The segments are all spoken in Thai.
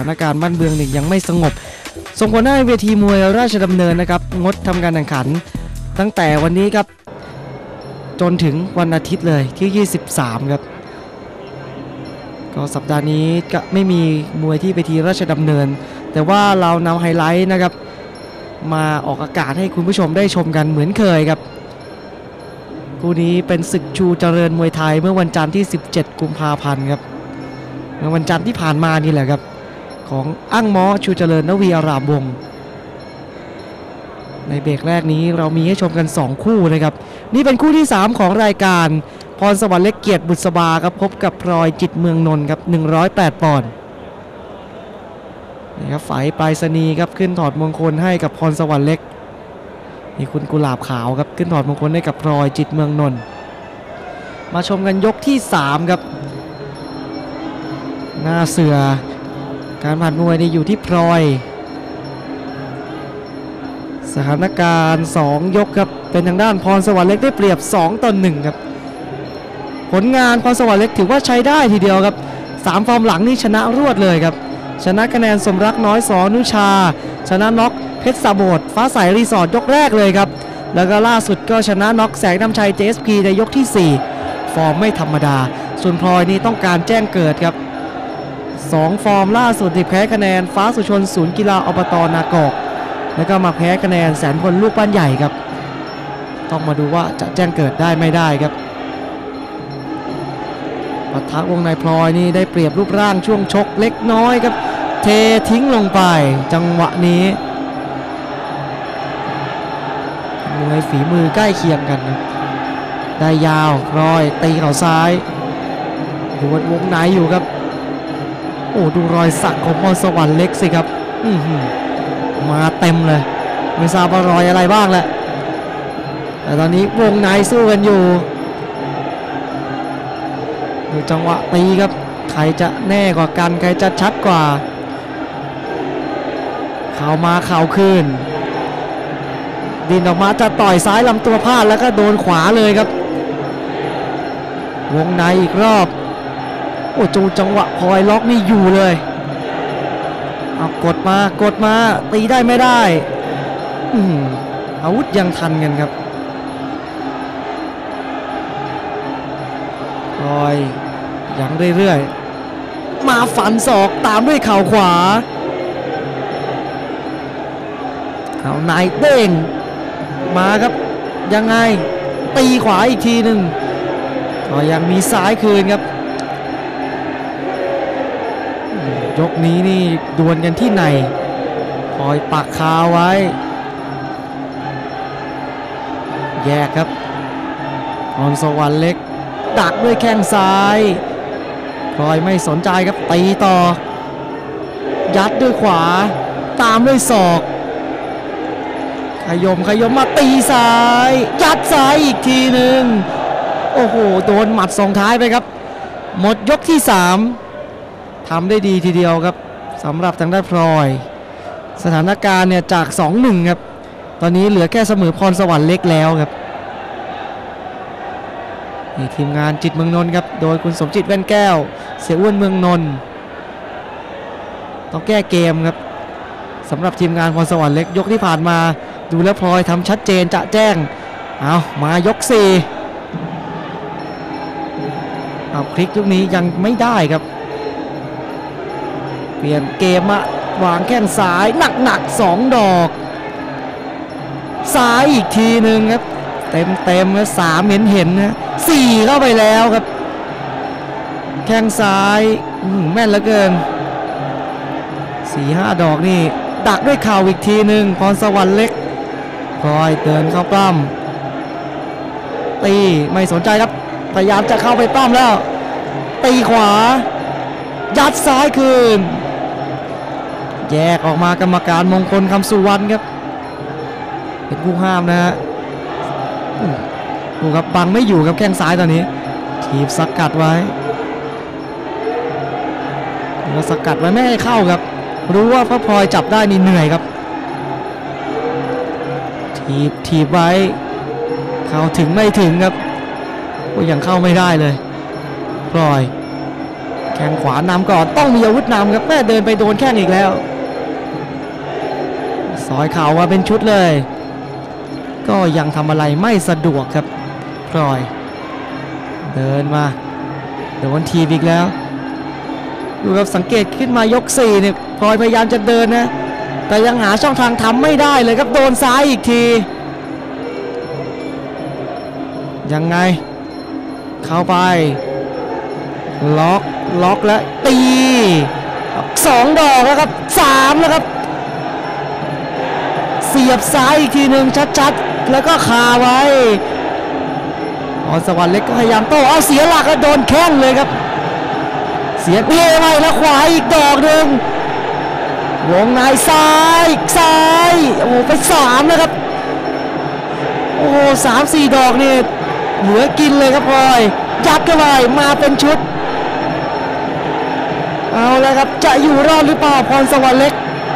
านการณ์บ้านเมืองเนี่ยยังไม่สงบ ส่งผลให้เวทีมวยราชดำเนินนะครับ งดทำการแข่งขัน ตั้งแต่วันนี้ครับ จนถึงวันอาทิตย์เลยที่ 23 ครับ ก็สัปดาห์นี้ก็ไม่มีมวยที่เวทีราชดำเนิน แต่ว่าเรานำไฮไลท์นะครับ มาออกอากาศให้คุณผู้ชมได้ชมกันเหมือนเคยครับคู่นี้เป็นศึกชูเจริญมวยไทยเมื่อวันจันทร์ที่ 17 กุมภาพันธ์ครับเมื่อวันจันทร์ที่ผ่านมานี่แหละครับ ของอั้งมอชูเจริญนวีอารามวง ในเบรกแรกนี้เรามีให้ชมกัน 2 คู่นะครับ นี่เป็นคู่ที่ 3 ของรายการพรสวรรค์เล็กเกียรติบุษบาครับพบกับพลอยจิตเมืองนนท์ครับ 108 ปอนด์นี่ครับฝ่ายปลายสนีครับขึ้นถอดมงคลให้กับพรสวรรค์เล็กนี่คุณกุหลาบขาวครับขึ้นถอดมงคลให้กับพลอยจิตเมืองนนท์มาชมกันยกที่ 3 ครับ หน้าเสือ การผ่านมวยนี่อยู่ที่พลอย สถานการณ์ 2 ยกครับ เป็นทางด้านพรสวรรค์เล็กได้เปรียบ 2ต่อ1ครับ ผลงานพรสวรรค์เล็กถือว่าใช้ได้ทีเดียวครับ 3 ฟอร์มหลังนี่ชนะรวดเลยครับ ชนะคะแนนสมรักน้อยสอนุชา ชนะน็อกเพชรสาโบดฟ้าใสรีสอร์ทยกแรกเลยครับ แล้วก็ล่าสุดก็ชนะน็อกแสงน้ำชัย JSP ในยกที่ 4 ฟอร์มไม่ธรรมดา ส่วนพลอยนี่ต้องการแจ้งเกิดครับ 2 ฟอร์มล่าสุดที่แพ้คะแนนฟ้าสุชนศูนย์กีฬาอบตนากอกแล้วก็มาแพ้คะแนนแสนพลลูกบ้านใหญ่ครับ ต้องมาดูว่าจะแจ้งเกิดได้ไม่ได้ครับปะทะวงในพลอยนี่ได้เปรียบรูปร่างช่วงชกเล็กน้อยครับ เททิ้งลงไปจังหวะนี้มวยฝีมือใกล้เคียงกันนะได้ยาวรอยตีเข่าซ้ายดูว่าวงในอยู่ครับ โอ้ดูรอยสักของพรสวรรค์เล็กสิครับมาเต็มเลย ไม่ทราบว่ารอยอะไรบ้างแหละแต่ตอนนี้วงในสู้กันอยู่ดูจังหวะตีครับ ใครจะแน่กว่ากัน ใครจะชัดกว่า เข่ามาเข่าคืนดินออกมาจะต่อยซ้ายลำตัวพลาดแล้วก็โดนขวาเลยครับ วงในอีกรอบ อ้จูจังหวะพลอยล็อกนี่อยู่เลยเอากดมากดมาตีได้ไม่ได้อืมอาวุธยังทันกันครับพลอยยังเรื่อยๆ มาฝันศอกตามด้วยเข่าขวา เอานายเด้ง มาครับยังไงตีขวาอีกทีหนึ่งก็ยังมีซ้ายคืนครับ ยกนี้นี่ดวลกันที่ในคอยปักคาไว้ แยกครับพรสวรรค์เล็ก ดักด้วยแข้งซ้ายพลอยไม่สนใจครับตีต่อ ยัดด้วยขวา ตามด้วยศอก ขยมขยมมาตีซ้าย ยัดซ้ายอีกทีหนึ่งโอ้โห โดนหมัดส่งท้ายไปครับ หมดยกที่3 ทำได้ดีทีเดียวครับสำหรับทางด้านพลอย สถานการณ์เนี่ยจาก 2-1 ครับ ตอนนี้เหลือแค่เสมอพรสวรรค์เล็กแล้วครับนี่ทีมงานจิตเมืองนนท์ครับ โดยคุณสมจิตแว่นแก้ว เสียอ้วนเมืองนนท์ต้องแก้เกมครับสำหรับทีมงานพรสวรรค์เล็กยกที่ผ่านมา ดูแล้วพลอยทำชัดเจนจะแจ้งเอามายก4เอาคลิกยุคนี้ยังไม่ได้ครับ เปลี่ยนเกมมาวางแข้งซ้ายหนักหนักๆสองดอก ซ้ายอีกทีหนึ่งครับ เต็มเต็มนะสามเห็นเห็นนะสี่เข้าไปแล้วครับ แข้งซ้ายแม่นเหลือเกินสี่ห้าดอกนี่ดักด้วยข่าวอีกทีหนึ่งพรสวรรค์เล็กคอยเดินเข้าปล้ำตีไม่สนใจครับพยายามจะเข้าไปปล้ำแล้ว ตีขวา ยัดซ้ายคืน แยกออกมากรรมการมงคลคำสุวรรณครับ เป็นผู้ห้ามนะฮะดูครับบังไม่อยู่ครับแข้งซ้ายตอนนี้ ทีบสกัดไว้แล้วสกัดไว้ไม่ให้เข้าครับ รู้ว่าพระพลอยจับได้นี่เหนื่อยครับ ทีบทีบไว้ เข้าถึงไม่ถึงครับก็ยังเข้าไม่ได้เลยพลอยแข้งขวานำก่อนต้องมีอาวุธนำครับแม่เดินไปโดนแข้งอีกแล้ว ซอยเข่ามาเป็นชุดเลย ก็ยังทำอะไรไม่สะดวกครับพลอย เดินมาโดนทีบอีกแล้วดูครับสังเกตขึ้นมายกสี่เนี่ยพลอยพยายามจะเดินนะ แต่ยังหาช่องทางทำไม่ได้เลยครับ โดนซ้ายอีกที ยังไง เข้าไป ล็อกล็อกแล้วตีสองดอกแล้วครับสามแล้วครับ เสียบซ้ายอีกทีหนึ่งชัดๆ แล้วก็คาไว้พรสวรรค์เล็กก็พยายามโต้เอาเสียหลักแล้วโดนแข้งเลยครับ เสียเทไปแล้วขวาอีกดอกหนึ่งวงในซ้ายซ้ายโอ้โหไปสามแล้วครับโอ้โหสามสี่ดอกนี่เหลือกินเลยครับพลอยยัดเข้าไปมาเป็นชุด เอาแล้วครับจะอยู่รอดหรือเปล่าพรสวรรค์เล็ก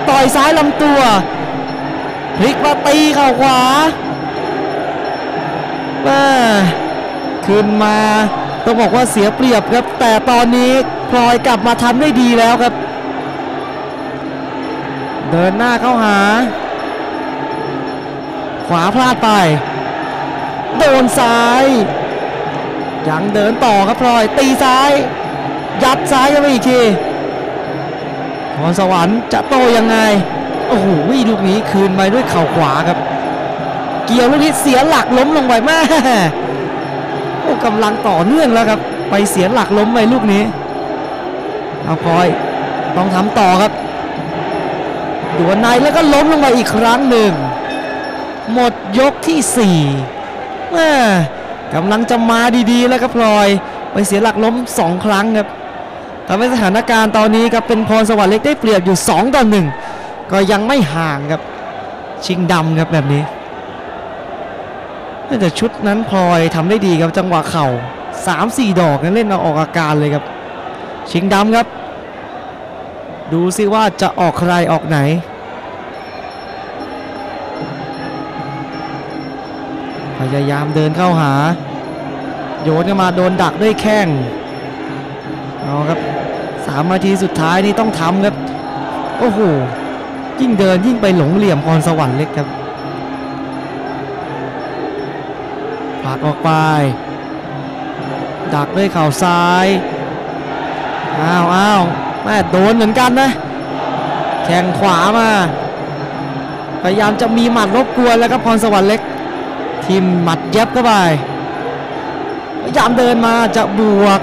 ต่อยซ้ายลำตัว ลิกมาตีเข่าขวาแม่ขึ้นมาต้องบอกว่าเสียเปรียบครับ แต่ตอนนี้พลอยกลับมาทำได้ดีแล้วครับ เดินหน้าเข้าหา ขวาพลาดไป โดนซ้ายยังเดินต่อครับพลอยตีซ้าย ยัดซ้ายกันไปอีกทีพรสวรรค์จะโตยังไง โอ้โหลูกนี้คืนไปด้วยเข่าขวาครับ เกี่ยวลูกนี้เสียหลักล้มลงไปแม่โอ้กำลังต่อเนื่องแล้วครับ ไปเสียหลักล้มไปลูกนี้เอาพลอยต้องทำต่อครับดวลในแล้วก็ล้มลงไปอีกครั้งหนึ่ง หมดยกที่สี่แม่กำลังจะมาดีๆ แล้วครับพลอย ไปเสียหลักล้มสองครั้งครับทำให้สถานการณ์ตอนนี้ครับเป็นพรสวรรค์เล็กได้เปรียบอยู่ 2 ต่อ1 ก็ยังไม่ห่างครับ ชิงดำครับแบบนี้แต่ชุดนั้นพลอยทำได้ดีครับจังหวะเข่า3-4 ดอกนั้นเล่นเอาออกอาการเลยครับ ชิงดำครับ ดูซิว่าจะออกใครออกไหนพยายามเดินเข้าหา โยนเข้ามาโดนดักด้วยแข้งเอาครับสามนาทีสุดท้ายนี่ต้องทำครับ โอ้โห ยิ่งเดินยิ่งไปหลงเหลี่ยมพรสวรรค์เล็กครับผักออกไป ดักด้วยเข่าซ้าย อ้าวอ้าวแม่โดนเหมือนกันนะ แข้งขวามา พยายามจะมีหมัดรบกวนแล้วครับพรสวรรค์เล็ก ทีมหมัดเย็บเข้าไป พยายามเดินมาจะบวก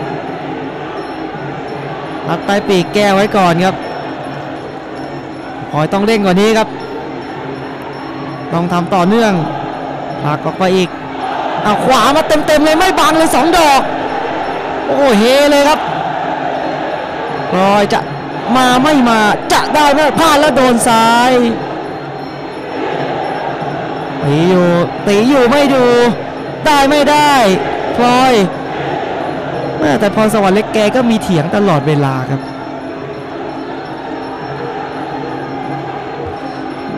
รัดใต้ปีกแก้ไว้ก่อนครับ พลอยต้องเร่งกว่านี้ครับ ต้องทำต่อเนื่องผลักออกไปอีกเอาขวามาเต็มๆเลยไม่บังเลยสองดอก โอ้โหเฮเลยครับพลอยจะมาไม่มาจะได้ไหมพลาดแล้วโดนซ้ายตีอยู่ตีอยู่ไม่ดู ได้ไม่ได้พลอยแม่แต่พรสวรรค์เล็กแกก็มีเถียงตลอดเวลาครับ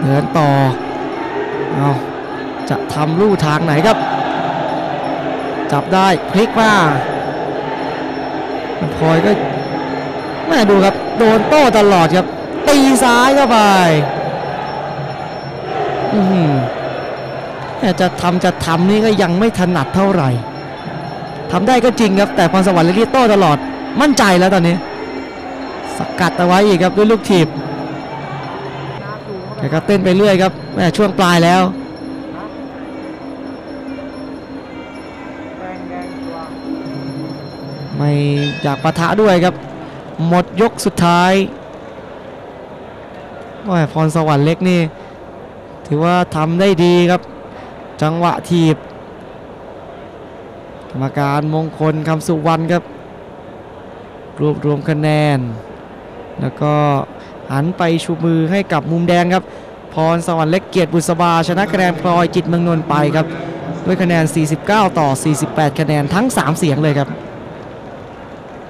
เดินต่อเอาจะทำลู่ทางไหนครับ จับได้พลิกมาพลอยก็แม่ดูครับ โดนโต้ตลอดครับ ตีซ้ายเข้าไปอือหือแต่จะทำจะทำนี่ก็ยังไม่ถนัดเท่าไหร่ทำได้ก็จริงครับ แต่พรสวรรค์เรียกโต้ตลอดมั่นใจแล้วตอนนี้ สกัดเอาไว้อีกครับด้วยลูกถีบ แกก็เต้นไปเรื่อยครับแม่ช่วงปลายแล้วไม่อยากปะทะด้วยครับ หมดยกสุดท้ายว่าพรสวรรค์เล็กนี่ ถือว่าทำได้ดีครับ จังหวะถีบกรรมการมงคลคำสุวรรณครับ รวบรวมคะแนน แล้วก็ หันไปชูมือให้กับมุมแดงครับ พรสวรรค์เล็กเกียรติบุษบา ชนะคะแนนพลอยจิตเมืองนนท์ไปครับ ด้วยคะแนน 49 ต่อ 48 คะแนนทั้ง 3 เสียงเลยครับ